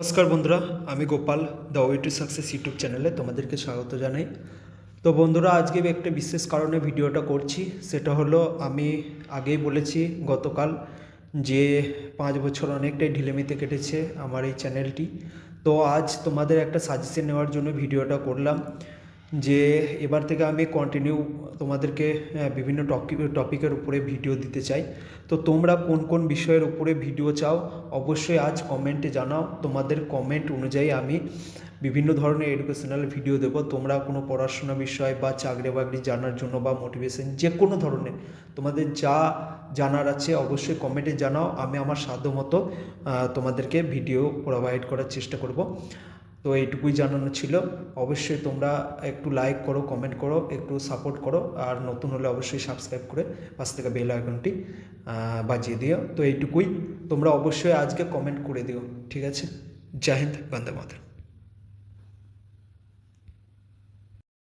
নমস্কার বন্ধুরা, আমি Gopal the way to success YouTube চ্যানেলে তোমাদেরকে স্বাগত জানাই। তো বন্ধুরা, আজকে একটা বিশেষ কারণে ভিডিওটা করছি, সেটা হলো আমি আগেই বলেছি গতকাল যে পাঁচ বছর অনেকটাই ঢিলেমিতে কেটেছে আমার এই চ্যানেলটি তো আজ তোমাদের একটা সাজেশন নেওয়ার জন্য ভিডিওটা করলাম। যে এবার থেকে আমি কন্টিনিউ তোমাদেরকে বিভিন্ন টপিক টপিকের উপরে ভিডিও দিতে চাই। তো তোমরা কোন কোন বিষয়ের উপরে ভিডিও চাও, অবশ্যই আজ কমেন্টে জানাও। তোমাদের কমেন্ট অনুযায়ী আমি বিভিন্ন ধরনের এডুকেশনাল ভিডিও দেবো। তোমরা কোনো পড়াশোনা বিষয় বা চাকরি বাকরি জানার জন্য বা মোটিভেশন যে কোনো ধরনের তোমাদের যা জানার আছে অবশ্যই কমেন্টে জানাও। আমি আমার সাধ্য মতো তোমাদেরকে ভিডিও প্রোভাইড করার চেষ্টা করব। তো এইটুকুই জানানো ছিল। অবশ্যই তোমরা একটু লাইক করো কমেন্ট করো, একটু সাপোর্ট করো, আর নতুন হলে অবশ্যই সাবস্ক্রাইব করে পাশ থেকে বেল আইকনটি বাজিয়ে দিও। তো এইটুকুই। তোমরা অবশ্যই আজকে কমেন্ট করে দিও, ঠিক আছে? জাহিন্দ বন্দে মাতরম।